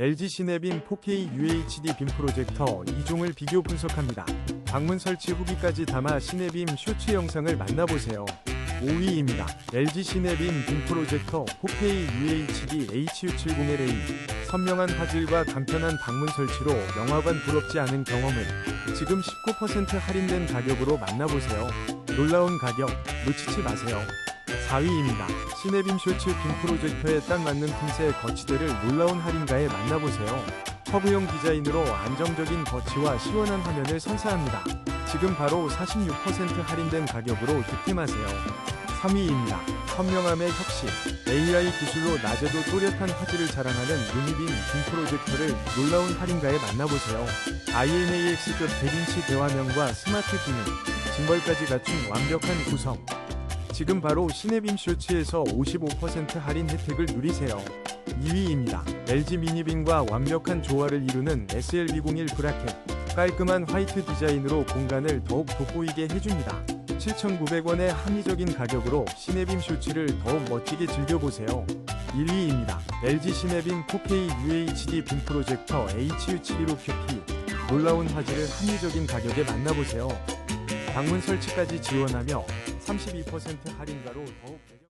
LG 시네빔 4K UHD 빔 프로젝터 2종을 비교 분석합니다. 방문 설치 후기까지 담아 시네빔 쇼츠 영상을 만나보세요. 5위입니다. LG 시네빔 빔 프로젝터 4K UHD HU70LA 선명한 화질과 간편한 방문 설치로 영화관 부럽지 않은 경험을 지금 19% 할인된 가격으로 만나보세요. 놀라운 가격 놓치지 마세요. 4위입니다. 시네빔 쇼츠 빔 프로젝터에 딱 맞는 틈새 거치대를 놀라운 할인가에 만나보세요. 커브형 디자인으로 안정적인 거치와 시원한 화면을 선사합니다. 지금 바로 46% 할인된 가격으로 득템하세요. 3위입니다. 선명함의 혁신 AI 기술로 낮에도 또렷한 화질을 자랑하는 루미빔 빔 프로젝터를 놀라운 할인가에 만나보세요. IMAX급 100인치 대화면과 스마트 기능, 짐벌까지 갖춘 완벽한 구성. 지금 바로 시네빔 쇼츠에서 55% 할인 혜택을 누리세요. 2위입니다. LG 미니빔과 완벽한 조화를 이루는 SLB01 브라켓. 깔끔한 화이트 디자인으로 공간을 더욱 돋보이게 해줍니다. 7,900원의 합리적인 가격으로 시네빔 쇼츠를 더욱 멋지게 즐겨보세요. 1위입니다. LG 시네빔 4K UHD 빔 프로젝터 HU715QP. 놀라운 화질을 합리적인 가격에 만나보세요. 방문 설치까지 지원하며 32% 할인가로 더욱.